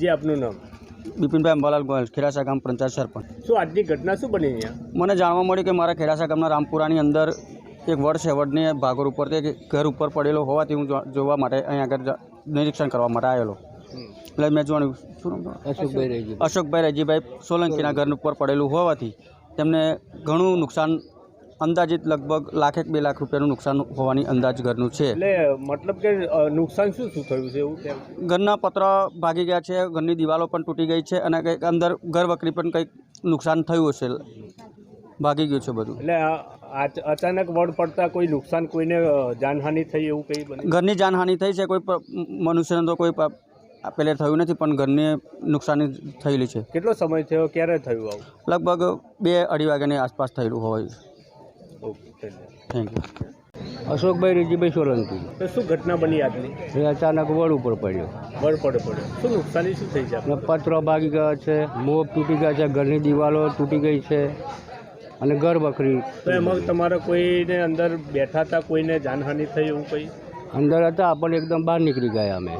જે આપનું નામ? બિપિનભાઈ અંબાલાલ ગોયલ ખેરાસા ગામ પંચાયત સરપંચ. શું આજની ઘટના શું બની અહીંયા? મને જાણવા મળ્યું કે મારા ખેરાસા ગામના રામપુરાની અંદર એક વડ છે ભાગોર ઉપર તે ઘર ઉપર પડેલો હોવાથી હું જોવા માટે અહીં આગળ નિરીક્ષણ કરવા માટે આવેલો. એટલે મેં જોવાનું શું અશોકભાઈ અશોકભાઈ રજીભાઈ સોલંકીના ઘર ઉપર પડેલું હોવાથી તેમને ઘણું નુકસાન અંદાજિત લગભગ લાખેક બે લાખ રૂપિયાનું નુકસાન હોવાની અંદાજ ઘરનું છે. એટલે મતલબ કે નુકસાન શું શું થયું છે એવું ઘરના પત્ર ભાગી ગયા છે ઘરની દિવાલો પણ તૂટી ગઈ છે અને કંઈક અંદર ઘર વકરી પણ કંઈક નુકસાન થયું હશે. ભાગી ગયું છે બધું. એટલે અચાનક વડ પડતા કોઈ નુકસાન કોઈને જાનહાનિ થઈ એવું કંઈ બને ઘરની જાનહાનિ થઈ છે કોઈ મનુષ્યને તો કોઈ પેલે થયું નથી પણ ઘરની નુકસાની થયેલી છે. કેટલો સમય થયો ક્યારે થયું આવું? લગભગ બે અઢી વાગ્યાની આસપાસ થયેલું હોય. Okay thank you Ashokbhai Rijibhai Solanki. તો શું ઘટના બની આજની એ અચાનક વડ ઉપર પડ્યો. વડ પડે પડ્યો શું નુકસાની શું થઈ છે પત્રો ભાગી ગયા છે મોબ તૂટી ગયા છે ઘરની દિવાલો તૂટી ગઈ છે અને ઘર બકરી તો એમાં તમારે કોઈને અંદર બેઠા હતા કોઈને જાનહાનિ થઈ એવું કંઈ? અંદર હતા પણ એકદમ બહાર નીકળી ગયા અમે.